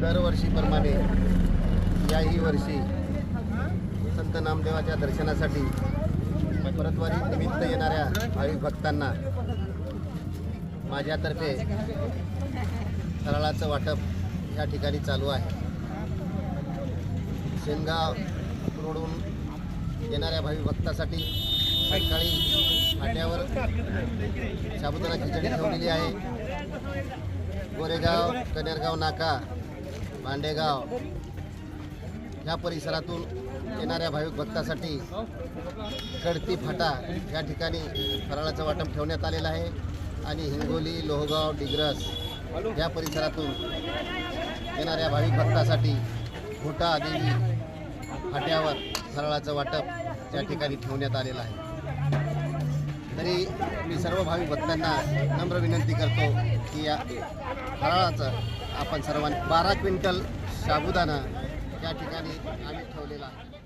दरवर्षीप्रमाणे याही वर्षी संत नामदेवाच्या दर्शनासाठी परतवारी निमित्त येणाऱ्या भाविक भक्तांना माझ्यातर्फे फराळाचं वाटप या ठिकाणी चालू आहे. शेनगाव रोडून येणाऱ्या भावी भक्तासाठी सकाळी फाट्यावर साबुदाना खिचडी ठेवलेली आहे. गोरेगाव कनेरगाव नाका भांडेगाव ह्या परिसरातून येणाऱ्या भाविक भक्तासाठी कडती फाटा या ठिकाणी फराळाचं वाटप ठेवण्यात आलेलं आहे. आणि हिंगोली लोहगाव डिग्रस या परिसरातून येणाऱ्या भाविक भक्तासाठी घोटा देवी फाट्यावर फराळाचं वाटप या ठिकाणी ठेवण्यात आलेलं आहे. तरी मी सर्व भाविक भक्तांना नम्र विनंती करतो की या फराळाचं आपण सर्वांनी बारा क्विंटल साबुदाणा या ठिकाणी आम्ही ठेवलेला आहे.